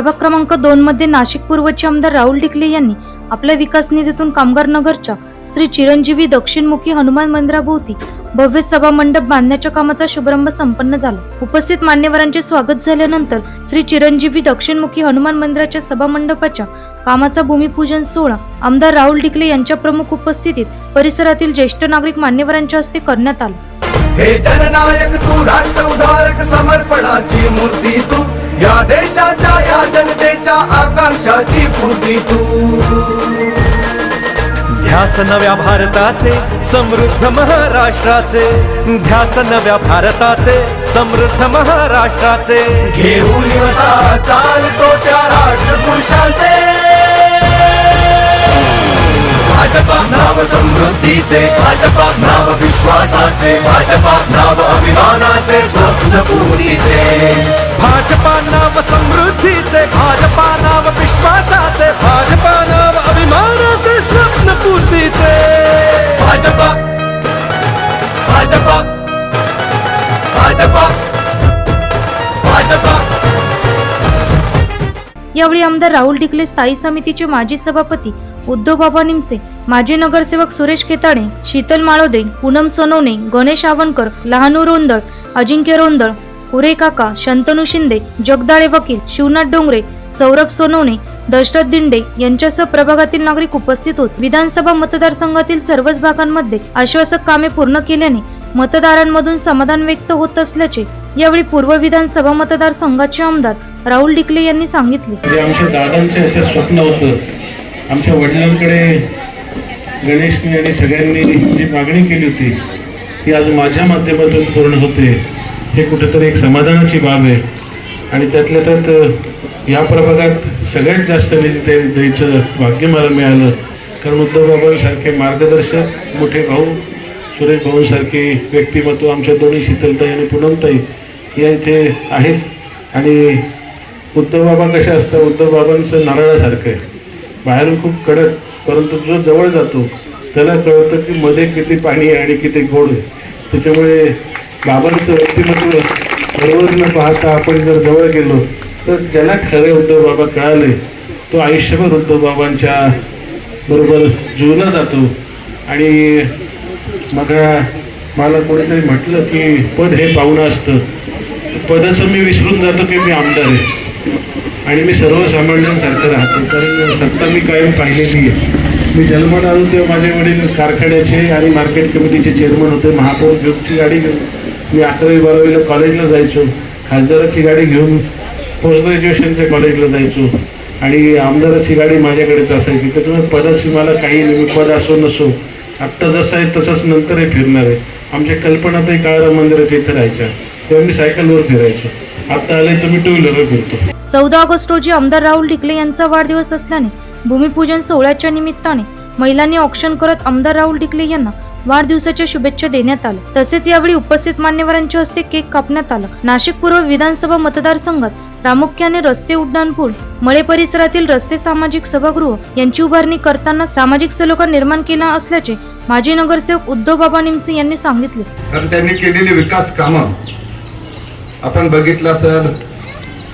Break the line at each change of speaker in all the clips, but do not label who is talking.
प्रभाग क्रमांक दोन मध्ये नाशिक पूर्वचे आमदार राहुल डिकले यांनी आपल्या विकास निधीतून कामगार नगरच्या श्री चिरंजीवी दक्षिणमुखी हनुमान मंदिराभोवती भव्य सभा मंडप बांधण्याच्या कामाचा शुभारंभ संपन्न झाला. उपस्थित मान्यवरांचे स्वागत झाल्यानंतर श्री चिरंजीवी दक्षिणमुखी हनुमान मंदिराच्या सभा मंडपाच्या कामाचा भूमिपूजन सोहळा आमदार राहुल डिकले यांच्या प्रमुख उपस्थितीत परिसरातील ज्येष्ठ नागरिक मान्यवरांच्या हस्ते करण्यात आला.
हे जननायक तू राष्ट्र उदारक समर्पणाची मूर्ती तू. या देशाच्या या जनतेच्या आकांक्षाची पूर्ती तू. ध्यास नव्या भारताचे समृद्ध महाराष्ट्राचे. ध्यास नव्या भारताचे समृद्ध महाराष्ट्राचे. घेऊन चालतो त्या राष्ट्रपुरुषांचे. भाजपा नाव समृद्धीचे भाजपा नाव विश्वासाचे भाजपा नाव अभिमानाचे स्वप्न भाजपा. भाजपा. भाजपा.
यावेळी आमदार राहुल ढिकले स्थायी समितीचे माजी सभापती उद्धव बाबा निमसे माजी नगरसेवक सुरेश खेताडे शीतल माळोदे पूनम सोनवणे गणेश आवणकर लहानू रोंदळ अजिंक्य रोंदळ कुरे काका शंतनू शिंदे जगदाळे वकील शिवनाथ डोंगरे सौरभ सोनवणे दशरथ दिंडे यांच्यासह प्रभागातील नागरिक उपस्थित होते. विधानसभा मतदारसंघातील सर्वच भागांमध्ये आश्वासक कामे पूर्ण केल्याने मतदारांमधून समाधान व्यक्त होत असल्याचे यावेळी पूर्व विधानसभा मतदारसंघाचे आमदार राहुल डिकले यांनी सांगितले.
जे आमच्या दादांचं याचं स्वप्न होतं आमच्या वडिलांकडे गणेशने आणि सगळ्यांनी जी मागणी केली होती ती आज माझ्या माध्यमातून पूर्ण होते. हे कुठेतरी एक समाधानाची बाब आहे. आणि त्यातल्या त्यात या प्रभागात सगळ्यात जास्त निधी द्याय- द्यायचं भाग्य मला मिळालं. कारण उद्धव बाबासारखे मार्गदर्शक मोठे भाऊ सुरेश भाऊंसारखे व्यक्तिमत्व आमच्या दोन्ही शीतलताई आणि पूनमताई या इथे आहेत. आणि उद्धव बाबा कसे असतात? उद्धव बाबांचं नारळासारखं आहे. बाहेरून खूप कडक परंतु जो जवळ जातो त्याला कळतं की मध्ये किती पाणी आहे आणि किती गोड आहे. त्याच्यामुळे बाबांचं व्यक्तिमत्व बरोबर न पाहता आपण जर जवळ गेलो तर ज्याला खरे उद्धव बाबा कळाले तो आयुष्यभर उद्धव बाबांच्या बरोबर जीवला जातो. आणि मग मला कोणीतरी म्हटलं की पद हे पाहुणं असतं. पदाचं मी विसरून जातो की मी आमदार आहे. आणि मी सर्वसामान्यांसारखं राहतो कारण सत्ता मी कायम पाहिलेली आहे. मी जन्माला आलो तेव्हा माझे वडील कारखान्याचे आणि मार्केट कमिटीचे चेअरमन होते महापौर ग्रुपची गाडी घेऊन. मी अकरावी बारावीला कॉलेजला जायचो. खासदाराची गाडी घेऊन पोस्ट ग्रॅज्युएशनच्या कॉलेजला जायचो. आणि आमदाराची गाडी माझ्याकडेच असायची. त्याच्यामुळे पदाची मला काही नाही मी पद असो नसो आत्ता जसं आहे तसंच नंतरही फिरणार आहे. आमच्या कल्पनाताई काळाराम मंदिराच्या इथे राहायच्या. तेव्हा मी सायकलवर फिरायचो. आत्ता आले तर मी टू व्हीलरवर फिरतो.
चौदा ऑगस्ट रोजी आमदार राहुल ढिकले यांचा वाढदिवस असल्याने भूमिपूजन सोहळ्याच्या निमित्ताने महिलांनी ऑक्शन करत आमदार राहुल ढिकले यांना वाढदिवसाच्या शुभेच्छा देण्यात आल्या. तसेच यावेळी उपस्थित मान्यवरांच्या हस्ते केक कापण्यात आला. नाशिक पूर्व विधानसभा मतदारसंघात प्रामुख्याने रस्ते उड्डाणपूल मळे परिसरातील रस्ते सामाजिक सभागृह यांची उभारणी करताना सामाजिक सलोखा निर्माण केला असल्याचे माजी नगरसेवक उद्धव बाबा निमसे यांनी सांगितले.
कारण त्यांनी केलेली विकास कामं. आपण बघितलं सर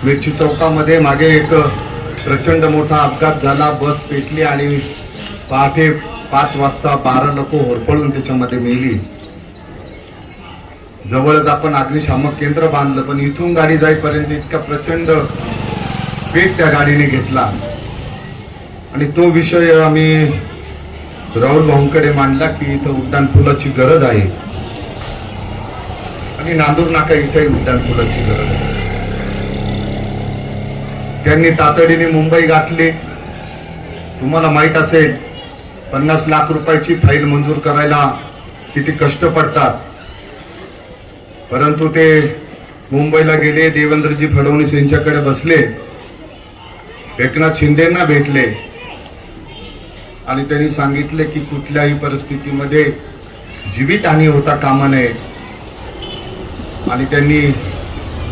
मिरची चौकामध्ये मागे एक प्रचंड मोठा अपघात झाला. बस पेटली आणि पहाटे पाच वाजता बारा लोक होरपळून त्याच्यामध्ये मेली. जवळच आपण अग्निशामक केंद्र बांधलं पण इथून गाडी जाईपर्यंत इतका प्रचंड पेट त्या गाडीने घेतला. आणि तो विषय आम्ही राहुल भाऊंकडे मांडला की इथं उड्डाण पुलाची गरज आहे. आणि नांदूर नाका इथे उड्डाण पुलाची गरज आहे. त्यांनी तातडीने मुंबई गाठली. तुम्हाला माहीत असेल पन्नास लाख रुपयाची फाईल मंजूर करायला किती कष्ट पडतात. परंतु ते मुंबईला गेले देवेंद्रजी फडणवीस यांच्याकडे बसले एकनाथ शिंदेना भेटले आणि त्यांनी सांगितले की कुठल्याही परिस्थितीमध्ये जीवितहानी होता कामा नये. आणि त्यांनी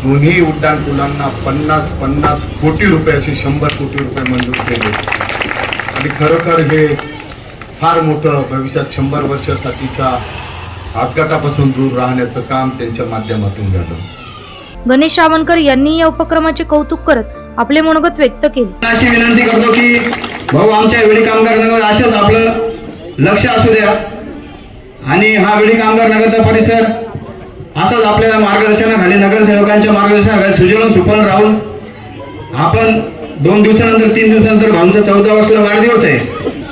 दोन्ही उड्डाणपुलांना पन्नास पन्नास कोटी रुपये असे शंभर कोटी रुपये मंजूर केले. आणि खरोखर हे फार मोठं भविष्यात शंभर वर्षासाठीच्या अपघातापासून दूर राहण्याचं काम त्यांच्या माध्यमातून झालं.
गणेश आवनकर यांनी या उपक्रमाचे कौतुक करत आपले मनोगत व्यक्त केले.
अशी विनंती करतो की भाऊ आमच्या वेळी कामगार नगर असंच आपलं लक्ष असू द्या. आणि हा वेळी कामगार नगरचा परिसर असंच आपल्याला मार्गदर्शनाखाली नगरसेवकांच्या मार्गदर्शनाखाली सुजलन सुफल राहून आपण दोन दिवसानंतर तीन दिवसानंतर भाऊंचा चौदा वर्षाला वाढदिवस आहे.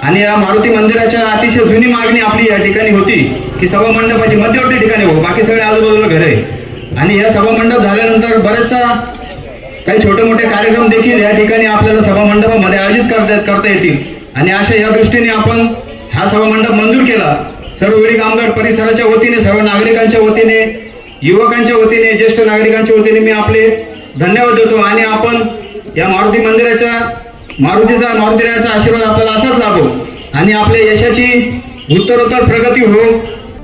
आणि या मारुती मंदिराच्या अतिशय जुनी मागणी आपली या ठिकाणी होती की सभा मंडपाची मध्यवर्ती ठिकाणी हो बाकी सगळे आजूबाजूला घर आहे. आणि या सभा मंडप झाल्यानंतर बरेचसा काही छोटे मोठे कार्यक्रम देखील या ठिकाणी आपल्याला सभा मंडपामध्ये आयोजित करता करता येतील. आणि अशा या दृष्टीने आपण हा सभा मंडप मंजूर केला. सर्व वेळी कामगार परिसराच्या वतीने सर्व नागरिकांच्या वतीने युवकांच्या वतीने ज्येष्ठ नागरिकांच्या वतीने मी आपले धन्यवाद देतो. आणि आपण या मारुती मंदिराच्या मारुतीचा मारुतीरायाचा आशीर्वाद आपल्याला असाच लाभो आणि आपल्या यशाची उत्तरोत्तर प्रगती हो.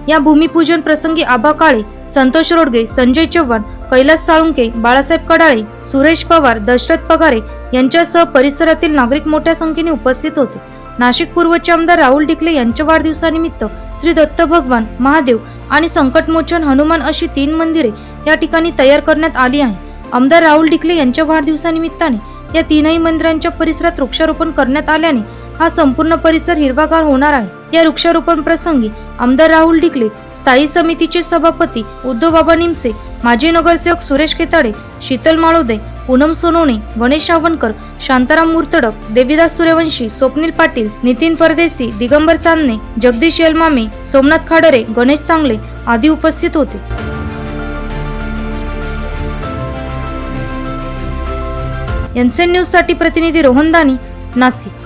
या भूमिपूजन प्रसंगी आबा काळे संतोष रोडगे संजय चव्हाण कैलास साळुंके बाळासाहेब कडाळे सुरेश पवार दशरथ पगारे यांच्यासह परिसरातील नागरिक मोठ्या संख्येने उपस्थित होते. नाशिक पूर्वचे आमदार राहुल डिकले यांच्या वाढदिवसानिमित्त श्री दत्त भगवान महादेव आणि संकटमोचन हनुमान अशी तीन मंदिरे या ठिकाणी तयार करण्यात आली आहे. आमदार राहुल डिकले यांच्या वाढदिवसानिमित्ताने या तीनही मंदिरांच्या परिसरात वृक्षारोपण करण्यात आल्याने हा संपूर्ण परिसर हिरवागार होणार आहे. या वृक्षारोपण प्रसंगी आमदार राहुल डिकले स्थायी समितीचे सभापती उद्धव बाबा निमसे माजी नगरसेवक सुरेश केताडे शीतल माळोदे पूनम सोनवणे गणेश सावंतकर शांताराम मुर्तडक देवीदास सूर्यवंशी स्वप्नील पाटील नितीन परदेसी दिगंबर चांदणे जगदीश यलमामे सोमनाथ खाडरे गणेश चांगले आदी उपस्थित होते. एनसेन न्यूजसाठी प्रतिनिधी रोहन दानी नाशिक.